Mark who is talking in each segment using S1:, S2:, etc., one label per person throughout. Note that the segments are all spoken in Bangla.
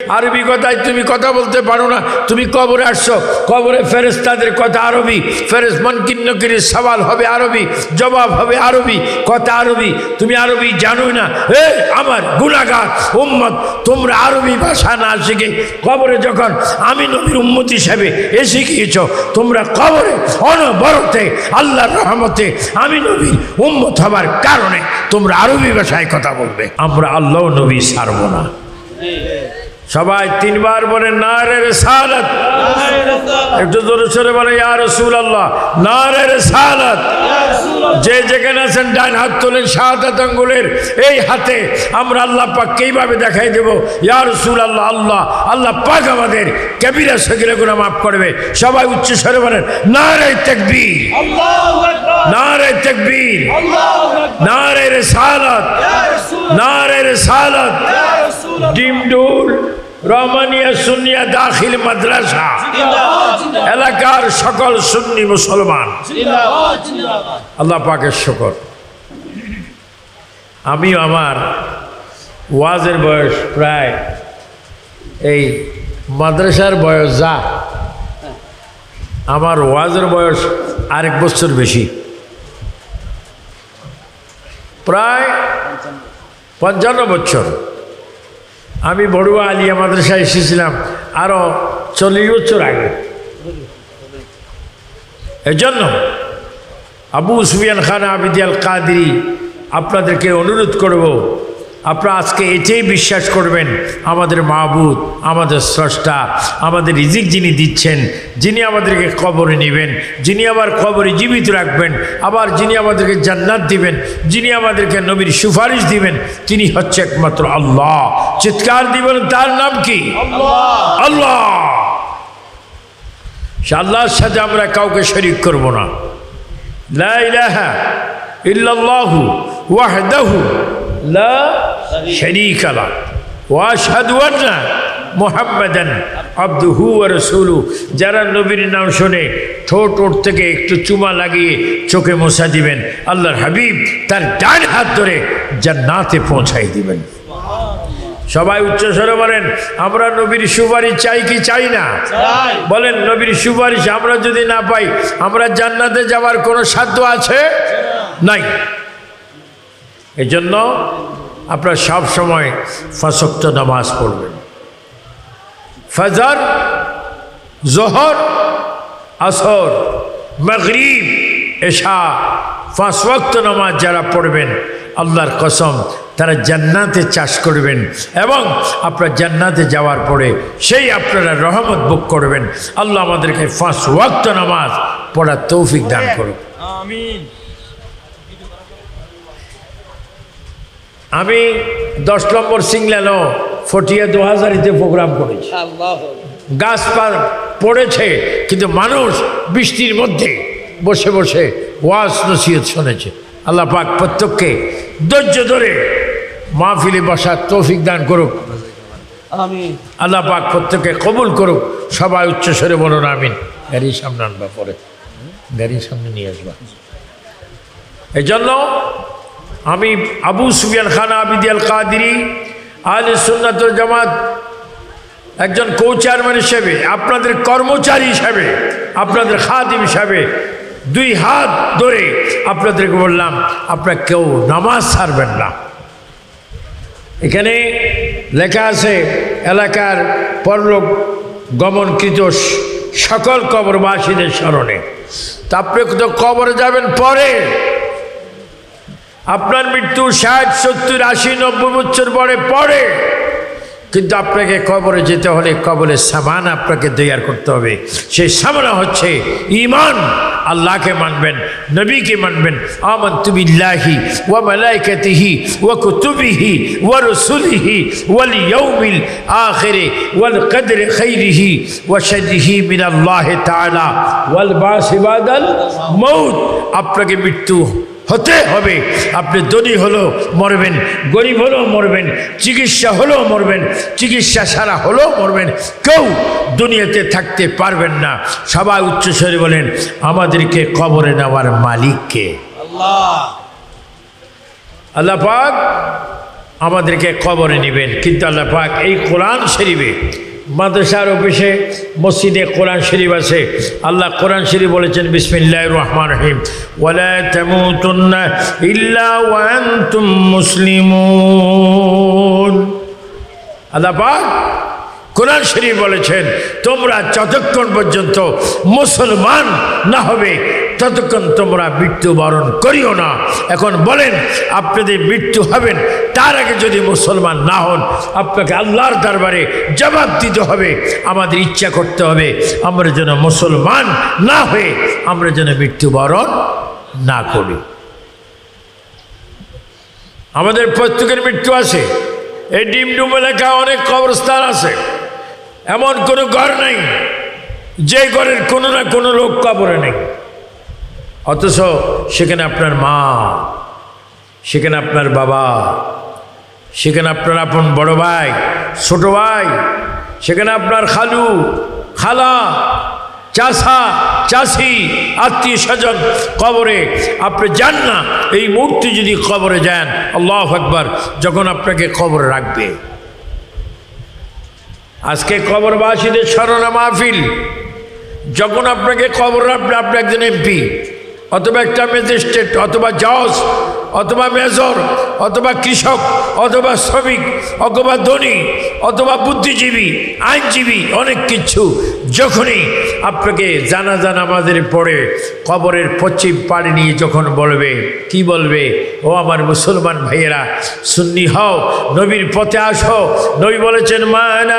S1: আরবি কথায় তুমি কথা বলতে পারো না, তুমি কবরে আসছো, কবরে ফেরেস্তাদের কথা আরবি ফেরেস মনকিন্নকিরির সওয়াল হবে আরবি, জবাব হবে আরবি, কথা আরবি, তুমি আরবি জানোই না। এ আমার গুণাগার উম্মত, তোমরা আরবি ভাষা না শিখে কবরে যখন আমি নবীর উম্মত হিসাবে এসে গিয়েছ তোমরা কবরে অনবরতে আল্লাহর রহমতে আমি নবীর উম্মত হবার কারণে তোমরা আরবি ভাষায় কথা বলবে। আমরা আল্লাহ নবী সারব না। সবাই তিনবার বলে না রে সালাত। একটু জোরে সরে বলে ইয়া রসুল আল্লাহ না রে সালাত। যে যেখানে আছেন ডান হাত তোলেন শাহাদাত আঙ্গুলের এই হাতে। আমরা আল্লাহ পাককে এইভাবে দেখাই দেবো ইয়ার রসুল আল্লাহ আল্লাহ আল্লাহ পাক আমাদের কবিরা সগিরা গুণা মাফ করবে। সবাই উচ্চ স্বরে বলেন নারে তকবীর। নারে তকবীর। নারে রেসালাত নারে রেসালাত ডিমডুল রহমানিয়া সুনিয়া দাখিল মাদ্রাসা। এলাকার সকল সুন্নি মুসলমান। আল্লাহ পাকের শকর। আমি আমার ওয়াজের বয়স প্রায় এই মাদ্রাসার বয়স যা আমার ওয়াজের বয়স আরেক বছর বেশি। প্রায় পঞ্চান্ন বছর। আমি বড়ুয়া আলিয়া মাদ্রাসায় এসেছিলাম আরও চল্লিশ বছর আগে। এজন্য আবু সুফিয়ান খান আবিদিয়াল কাদরি আপনাদেরকে অনুরোধ করব আপনারা আজকে এটাই বিশ্বাস করবেন আমাদের মাহবুদ আমাদের স্রষ্টা আমাদের রিজিক যিনি দিচ্ছেন যিনি আমাদেরকে কবরে নেবেন যিনি আবার কবরে জীবিত রাখবেন আবার যিনি আমাদেরকে জান্নাত দিবেন যিনি আমাদেরকে নবীর সুপারিশ দিবেন তিনি হচ্ছে একমাত্র আল্লাহ। চিৎকার দিবেন তার নাম কি? আল্লাহ। সে আল্লাহর সাথে আমরা কাউকে শরিক করব না। লা ইলাহা ইল্লাল্লাহু ওয়াহদাহু লা শারীকা লা ওয়া আশহাদু আন্না মুহাম্মাদান আবদুহু রাসূলু। যারা নবীর নাম শুনে ঠোঁট ওঠ থেকে একটু চুমা লাগিয়ে চোখে মশা দিবেন আল্লাহর হাবিব তার ডান হাত ধরে জান্নাতে পৌঁছাই দিবেন। সবাই উচ্চস্বরে বলেন আমরা নবীর সুপারিশ চাই কি চাই না? বলেন নবীর সুপারিশ আমরা যদি না পাই আমরা জান্নাতে যাওয়ার কোনো সাধ্য আছে? নাই। এই জন্য আপনারা সব সময় ফসক্ত নামাজ পড়বেন। ফজর, জোহর, আসর, মগরিব, এশা পাঁচ নামাজ যারা পড়বেন, আল্লাহর কসম, তারা জান্নাতে চাষ করবেন এবং আপনার জান্নাতে যাওয়ার পরে সেই আপনারা রহমত বুক করবেন। আল্লাহ আমাদেরকে পাঁচ ওয়াক্ত নামাজ পড়ার তৌফিক দান করুন
S2: আমিন।
S1: আমি দশ নম্বর সিংলানো ফটিয়া দু হাজারিতে প্রোগ্রাম করেছি।
S2: আল্লাহ
S1: গাছপালা পড়েছে কিন্তু মানুষ বৃষ্টির মধ্যে বসে বসে ওয়াজ নসিহত শুনেছে। আল্লাহ পাক প্রত্যেককে ধৈর্য ধরে মাহফিলে বসার তৌফিক দান করুক। আল্লাহ পাক প্রত্যেককে কবুল করুক। সবাই উচ্চস্বরে বলুন আমিন। গাড়ির সামনে আনবা পরে। গাড়ির সামনে নিয়ে আসবা। এই জন্য আমি আবু সুফিয়ান খান আবিদিয়াল কাদিরি আলে সুন্নাতুল জামাত একজন কৌচারম্যান হিসেবে, আপনাদের কর্মচারী হিসাবে, আপনাদের খাদিম হিসাবে দুই হাত ধরে আপনাদেরকে বললাম, আপনারা কেউ নামাজ ছাড়বেন না। এখানে লেখা আছে, এলাকার পরলোক গমনকৃত সকল কবরবাসীদের স্মরণে। তা আপনি কবরে যাবেন পরে আপনার মৃত্যু ষাট, সত্তর, আশি, নব্বই বছর পরে পরে কিন্তু আপনাকে কবরে যেতে হলে কবরের সামান আপনাকে তৈয়ার করতে হবে। সেই সামানা হচ্ছে ইমান আল্লাহকে মানবেন, নবীকে মানবেন। আমন তুবিল্লাহি ওয়া মালাইকাতিহি ও কুতুবিহি ওয়া রসুলিহি ওয়াল ইয়াউমিল আখিরে ওয়াল কদর খাইরিহি ওয়া শাররিহি মিনাল্লাহি তাআলা ওয়াল বাস ইবাদাল মউত। আপনাকে মৃত্যু হতে হবে। আপনি ধনী হলেও মরবেন, গরিব হলেও মরবেন, চিকিৎসা হলেও মরবেন, চিকিৎসা সারা হলেও মরবেন। কেউ দুনিয়াতে থাকতে পারবেন না। সবাই উচ্চস্বরে বলেন, আমাদেরকে কবরে নেওয়ার মালিককে
S2: আল্লাহ
S1: পাক আমাদেরকে কবরে নেবেন, কিন্তু আল্লাহ পাক এই কোরআন শরীফে মাদ্রাসার অফিসে, মসজিদে কোরআন শরীফ আছে। আল্লাহ কোরআন শরীফ বলেছেন বিসমিল্লাহ রহমান রহিম। মুসলিমুন। আল্লাহ পাক কোরআন শরীফ বলেছেন, তোমরা যতক্ষণ পর্যন্ত মুসলমান না হবে, ততক্ষণ তোমরা মৃত্যুবরণ করিও না। এখন বলেন আপনাদের মৃত্যু হবেন, তার আগে যদি মুসলমান না হন, আপনাকে আল্লাহর দরবারে জবাব দিতে হবে, আমাদের ইচ্ছা করতে হবে, আমরা যেন মুসলমান না হয়ে আমরা যেন মৃত্যুবরণ না করি। আমাদের প্রত্যেকের মৃত্যু আছে। এই ডিমডুম এলাকা অনেক কবরস্থান আছে। এমন কোনো ঘর নেই, যে ঘরের কোনো না কোনো লোক কবরে নেই। অথচ সেখানে আপনার মা, সেখানে আপনার বাবা, সেখানে আপনার আপন বড় ভাই, ছোট ভাই, সেখানে আপনার খালু, খালা, চাষা, চাষি, আত্মীয় স্বজন কবরে। আপনি যান না, এই মূর্তি যদি কবরে যান আল্লাহ একবার যখন আপনাকে কবরে রাখবে। আজকে কবরবাসীদের স্মরণা মাহফিল। যখন আপনাকে কবর আপনি আপনি একজন এমপি, অথবা একটা ম্যাজিস্ট্রেট, অথবা জজ অথবা মেজর, অথবা কৃষক, অথবা শ্রমিক, অথবা ধনী, অথবা বুদ্ধিজীবী, আইনজীবী, অনেক কিছু। যখনই আপনাকে জানা জানা আমাদের পড়ে কবরের পশ্চিম পাড়ে নিয়ে যখন বলবে, কি বলবে? ও আমার মুসলমান ভাইয়েরা, সুন্নি হও, নবীর পথে আসো। নবী বলেছেন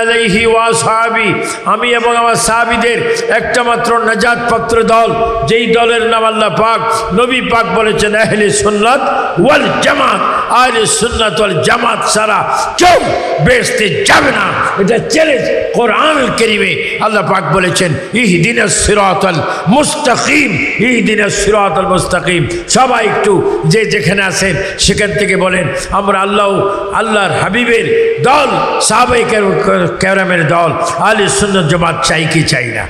S1: আলাইহি ওয়া সাহাবি। আমি এবং আমার সাহাবিদের একটা মাত্র নাজাত পত্র দল, যেই দলের নাম আল্লাহ পাক, নবী পাক বলেছেন, আহলে সুন্নাত ওয়াল জামাত, আহলে সুন্নাত ওয়াল জামাত সারা কেউ বেসতে যাবে না। এটা চ্যালেঞ্জ কোরআন করিমে আল্লাহ পাক বলেছেন, ইহদিন সিরাতাল মুস্তাকিম, ইহদিন সিরাতাল মুস্তাকিম। সবাই একটু যে যেখানে আছেন সেখান থেকে বলেন, আমরা আল্লাহ, আল্লাহর হাবিবের দল সাহাবাই ক্যারামের দল আলী সুন্নত জামাত চাই কি চাই না?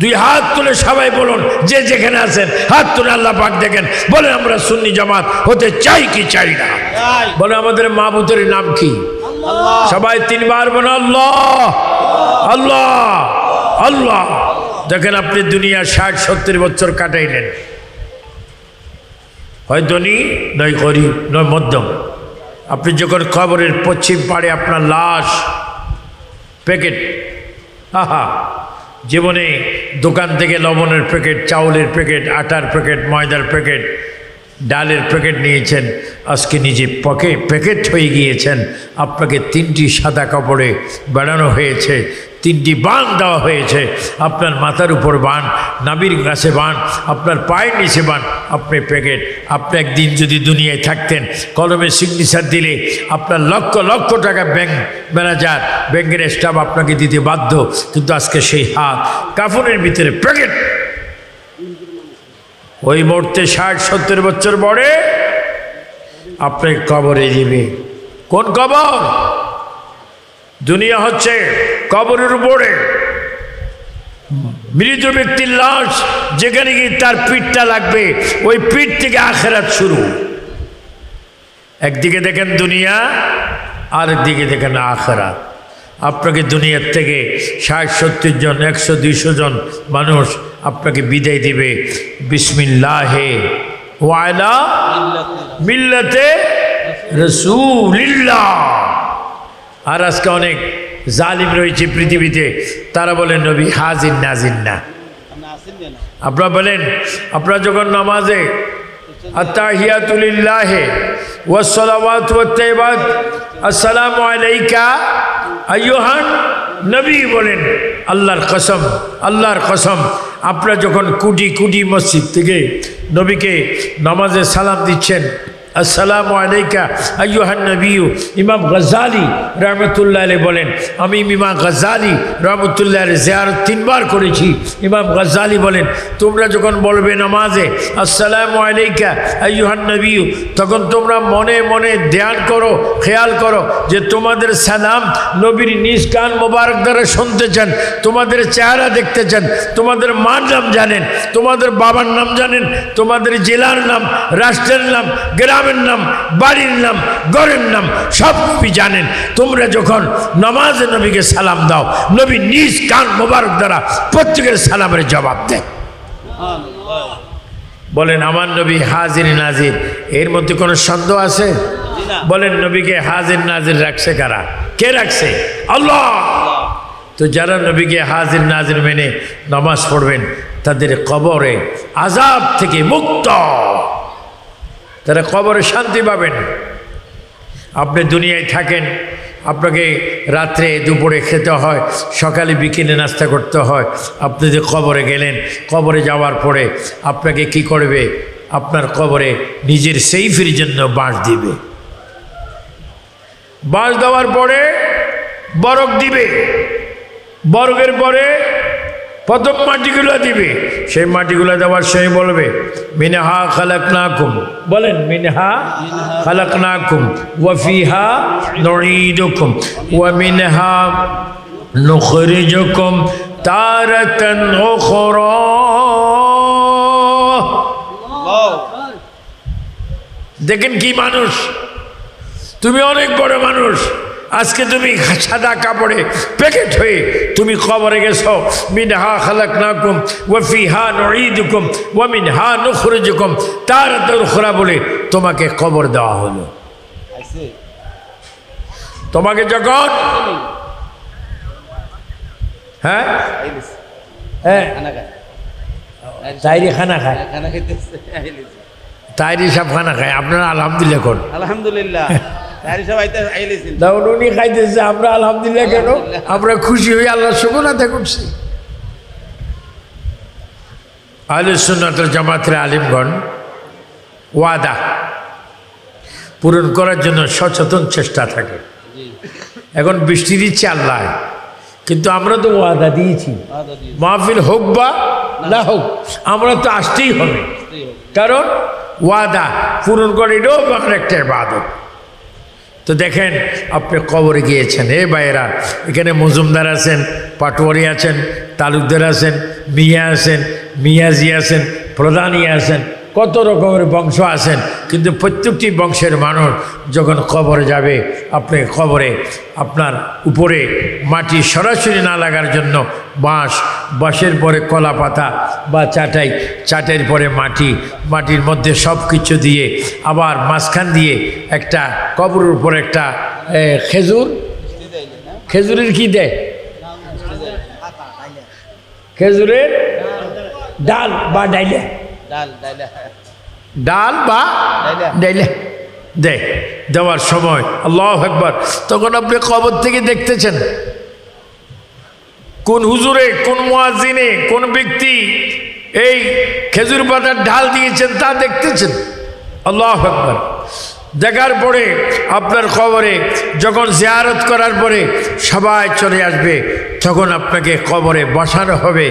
S1: দুই হাত তুলে সবাই বলুন যে যেখানে আছেন হাত তুলে আল্লাহ পাক দেখেন। বলে আমরা সুন্নি জামাত হতে চাই কি চাই না? বলে আমাদের মাহবুদের নাম কি? সবাই তিনবার বলে আল্লাহ আল্লাহ আল্লাহ। দেখেন আপনি দুনিয়া ষাট সত্তর বছর কাটাইলেন। হয় ধনী নয় গরিব নয় মধ্যম। আপনি যখন খবরের পশ্চিম পাড়ে আপনার লাশ প্যাকেট আহা জীবনে দোকান থেকে লবণের প্যাকেট, চাউলের প্যাকেট, আটার প্যাকেট, ময়দার প্যাকেট, ডালের প্যাকেট নিয়েছেন। আজকে নিজে পকে প্যাকেট হয়ে গিয়েছেন। আপনাকে তিনটি সাদা কাপড়ে বেড়ানো হয়েছে। তিনটি বান দেওয়া হয়েছে। আপনার মাথার উপর বান নাবির গাছে বান, আপনার পায়ের নিচে বান, আপনি প্যাকেট। আপনি একদিন যদি দুনিয়ায় থাকতেন, কলমে সিগনেচার দিলে আপনার লক্ষ লক্ষ টাকা ব্যাংক ম্যানেজার, ব্যাংকের স্টাফ আপনাকে দিতে বাধ্য। কিন্তু আজকে সেই হাত কাফনের ভিতরে প্যাকেট। ওই মুহূর্তে ষাট, সত্তর বছর পরে আপনি কবরে যাবে। কোন কবর? দুনিয়া হচ্ছে কবরের উপরে। মৃত ব্যক্তির লাশ, যেখানে গিয়ে তার পিঠটা লাগবে, ওই পিঠ থেকে আখেরাত শুরু। একদিকে দেখেন দুনিয়া আর একদিকে দেখেন আখেরাত। আপনাকে দুনিয়ার থেকে ষাট, সত্তর জন, একশো, দুইশো জন মানুষ আপনাকে বিদায় দিবে। বিসমিল্লাহে ওয়াইলা মিল্লাতে রসুলিল্লাহ। আর আজকে অনেক জালিম রয়েছে পৃথিবীতে। তারা বলেন, নবী হাজির নাজির না আপনারা বলেন, আপনারা যখন নামাজে আত্তাহিয়াতুলিল্লাহে ওয়াসসালাওয়াত ওয়াত্তাইবাত আসসালামু আলাইকা আইয়ুহান নবী বলেন, আল্লাহর কসম আল্লাহর কসম, আপনারা যখন কুটি কুটি মসজিদ থেকে নবীকে নামাজে সালাম দিচ্ছেন আসসালামু আলাইকা, আইয়ুহান নবীউ ইমাম গজালি রহমতুল্লাহ আলী বলেন, আমি ইমাম গজালি রহমতুল্লাহ আলী জিয়ারত তিনবার করেছি। ইমাম গজালি বলেন, তোমরা যখন বলবে নামাজে, আসসালামু আলাইকা, আইয়ুহান নবীউ তখন তোমরা মনে মনে ধ্যান করো, খেয়াল করো যে তোমাদের সালাম নবীর নিজ কান মোবারক দ্বারা শুনতে চান, তোমাদের চেহারা দেখতে চান, তোমাদের মার নাম জানেন, তোমাদের বাবার নাম জানেন, তোমাদের জেলার নাম, রাষ্ট্রের নাম, গ্রাম গ্রামের নাম, বাড়ির নাম, ঘরের নাম, সব নবী জানেন। তোমরা যখন নমাজে নবীকে সালাম দাও, নবী নিজ কান মোবারক দ্বারা প্রত্যেকের সালামের জবাব দেয়। বলেন, আমার নবী হাজির নাজির। এর মধ্যে কোনো সন্দেহ আছে? বলেন, নবীকে হাজির নাজির রাখছে কারা? কে রাখছে? আল্লাহ। তো যারা নবীকে হাজির নাজির মেনে নামাজ পড়বেন, তাদের কবরে আজাব থেকে মুক্ত। তারা কবরে শান্তি পাবেন। আপনি দুনিয়ায় থাকেন, আপনাকে রাত্রে দুপুরে খেতে হয়, সকালে বিকেলে নাস্তা করতে হয়। আপনি যে কবরে গেলেন, কবরে যাওয়ার পরে আপনাকে কি করবে? আপনার কবরে নিজের সেইফের জন্য বাঁশ দিবে। বাঁশ দেওয়ার পরে বরফ দিবে। বরফের পরে প্রথম মাটিগুলো দিবে, সেই মাটিগুলো দেওয়ার সময় বলবে, মিনহা খালাক নাকুম বলেন, মিনহা খালাক নাকুম ওয়ফিহা নঈদুকুম। ওয়া মিনহা নুখরিজুকুম তারাতান উখরা। দেখেন কি মানুষ? তুমি অনেক বড় মানুষ। আজকে তুমি সাদা কাপড়ে প্যাকেট হয়ে তুমি কবরে গেছো। মিনহা খালাক নাকুম ওয়ফি হা নঈদুকুম ওয়ামিন হা নুখরুজুকুম। তার খোরা বলে তোমাকে কবর দেওয়া হলো। তোমাকে যখন হ্যাঁ? হ্যাঁ। তাইরি খানা খায় তাইরি সব খানা খায়। আপনারা আলহামদুলিল্লাহ কোন
S2: আলহামদুলিল্লাহ।
S1: তখন উনি খাইতেছে আমরা আলহামদুলিল্লাহ কেন? আমরা খুশি হয়ে আল্লাহ আদায় করছি। আহলে সুন্নাতের জামাতের আলিমগণ ওয়াদা পূরণ করার জন্য সচেতন চেষ্টা থাকে। এখন বৃষ্টি দিচ্ছে আল্লাহ। কিন্তু আমরা তো ওয়াদা দিয়েছি। মাহফিল হোক বা না। হোক আমরা তো আসতেই হবে। কারণ ওয়াদা পূরণ করে এটাও আমার একটা ইবাদত। তো দেখেন, আপনি কবরে গিয়েছেন। এ বাইরা এখানে মজুমদার আছেন, পাটোয়ারি আছেন, তালুকদার আছেন, মিয়া আছেন, মিয়াজি আছেন প্রধানী আছেন। কত রকমের বংশ আছেন, কিন্তু প্রত্যেকটি বংশের মানুষ যখন কবরে যাবে, আপনি কবরে আপনার উপরে মাটি সরাসরি না লাগার জন্য বাঁশ, বাঁশের পরে কলা পাতা বা চাটাই, চাটের পরে মাটি, মাটির মধ্যে সব কিছু দিয়ে আবার মাঝখান দিয়ে একটা কবরের উপর একটা খেজুর? খেজুরের কি দেয়? খেজুরের ডাল বা ডাইলে।
S2: ডাল
S1: বা
S2: ডাইলে
S1: দে দেওয়ার সময়। আল্লাহ একবার তখন আপনি কবর থেকে দেখতেছেন। কোন হুজুরে কোন মোয়াজিনে কোন ব্যক্তি এই খেজুর পাতার ঢাল দিয়েছেন তা দেখতেছেন। আল্লাহ একবার দেখার পরে আপনার কবরে যখন জিয়ারত করার পরে সবাই চলে আসবে তখন আপনাকে কবরে বসানো হবে।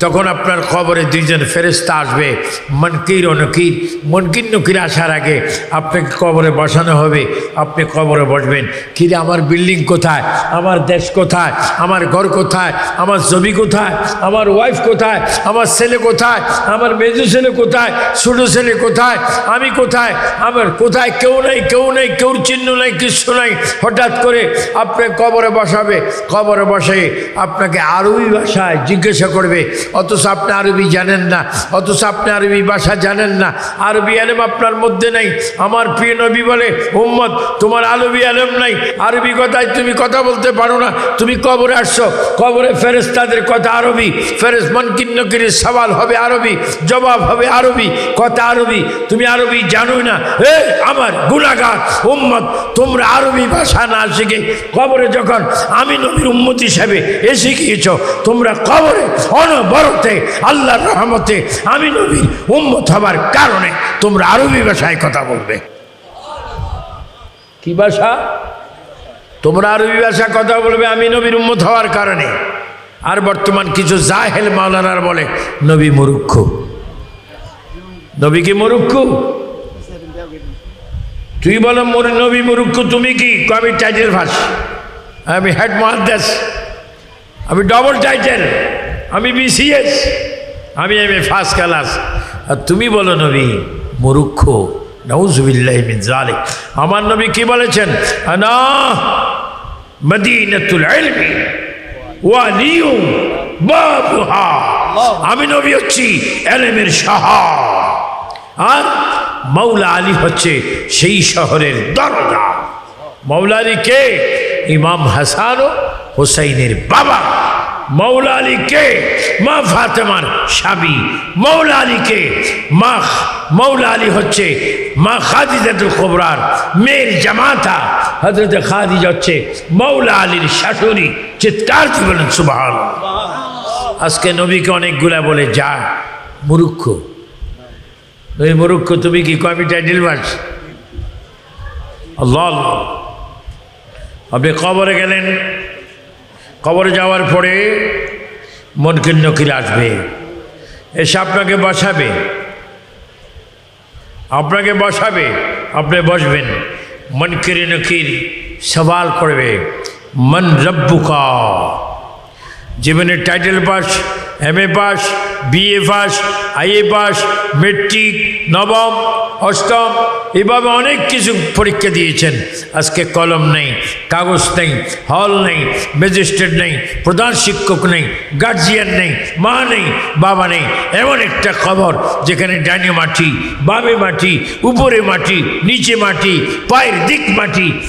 S1: তখন আপনার কবরে দুইজন ফেরেস্তা আসবে, মনকির ও নকির। মনকির নকির আসার আগে আপনাকে কবরে বসানো হবে, আপনি কবরে বসবেন। কিরে, আমার বিল্ডিং কোথায়? আমার দেশ কোথায়? আমার ঘর কোথায়? আমার জমি কোথায়? আমার ওয়াইফ কোথায়? আমার ছেলে কোথায়? আমার মেজু ছেলে কোথায়? ছোটো ছেলে কোথায়? আমি কোথায়? আমার কোথায়? কেউ নেই কেউ নেই কেউ চিহ্ন নেই কিছু নাই। হঠাৎ করে আপনি কবরে বসাবে। কবরে বসে আপনাকে আরবি ভাষায় জিজ্ঞাসা করবে অথচ আপনি আরবি জানেন না, অথচ আপনি আরবি ভাষা জানেন না। আরবি আলেম আপনার মধ্যে নেই। আমার প্রিয় নবী বলে, উম্মত, তোমার আরবি আলেম নাই। আরবি কথায় তুমি কথা বলতে পারো না। তুমি কবরে আসছো। কবরে ফেরেস্তাদের কথা আরবি। ফেরেস মনকিন্নকিরির সওয়াল হবে আরবি। জবাব হবে আরবি। কথা আরবি। তুমি আরবি জানোই না। এ আমার গুণাগার উম্মত, তোমরা আরবি ভাষা না শিখে কবরে যখন আমি নবীর উম্মত হিসাবে এসে গিয়েছ, তোমরা কবরে অনবরতে আল্লাহর রহমতে আমি নবীর উম্মত হবার কারণে তোমরা আরবি ভাষায় কথা বলবে। কি ভাষা? তোমরা আরবি ভাষা কথা বলবে আমি নবীর উম্মত হওয়ার কারণে। আর বর্তমান কিছু জাহেল মাওলানার বলে নবী মুরুক্ষ নবী কি মুরুক্ষ তুই বলো মোর নবী মুরুক্ষ তুমি কি? আমি টাইটেল ফাঁস। আমি হেড মহাদ্দেশ। আমি ডবল টাইটেল। আমি বিসিএস আমি এম এ ফার্স্ট ক্লাস আর তুমি বলো নবী মুরুক্ষ নউজুবিল্লাহ মিন জালিক আমার নবী কি বলেছেন? আনা মদিনাতুল ইলমি ওয়ালিউ বাবুহা। আমি নবী হচ্ছি এলেমের শহর আর মৌলা আলী হচ্ছে সেই শহরের দরজা। মৌলা আলী কে? ইমাম হাসান ও হোসাইনের বাবা। মৌলা আলী কে? মা ফাতেমার স্বামী। মৌলা আলীকে মা মৌলা আলী হচ্ছে মা খাদিজাতুল খবরার মেয়ের জামাতা। হজরত খাদিজা হচ্ছে মৌলা আলীর শাশুড়ি। চিৎকার দিয়ে বলেন সুবাহ আজকে নবীকে অনেকগুলা বলে, যা, মুরুক্ষ। ওই মুরুক্ষ, তুমি কি কবি টাইটেল মাস আল্লাহ আল্লাহ। আপনি কবরে গেলেন কবরে যাওয়ার পরে মনকির নকির আসবে, এসে আপনাকে বসাবে। আপনাকে বসাবে, আপনি বসবেন। মনকির নকির সওয়াল করবে, মন রব্বুকা। জীবনের title pass M A pass BA pass IA pass matric নবম, অষ্টম এভাবে অনেক কিছু পরীক্ষা দিয়েছেন। আজকে কলম নেই, কাগজ নেই, হল নেই, ম্যাজিস্ট্রেট নেই, প্রধান শিক্ষক নেই, গার্জিয়ান নেই, মা নেই, বাবা নেই। এমন একটা খবর যেখানে ডাইনে মাটি, বামে মাটি, উপরে মাটি, নিচে মাটি, পায়ের দিক মাটি।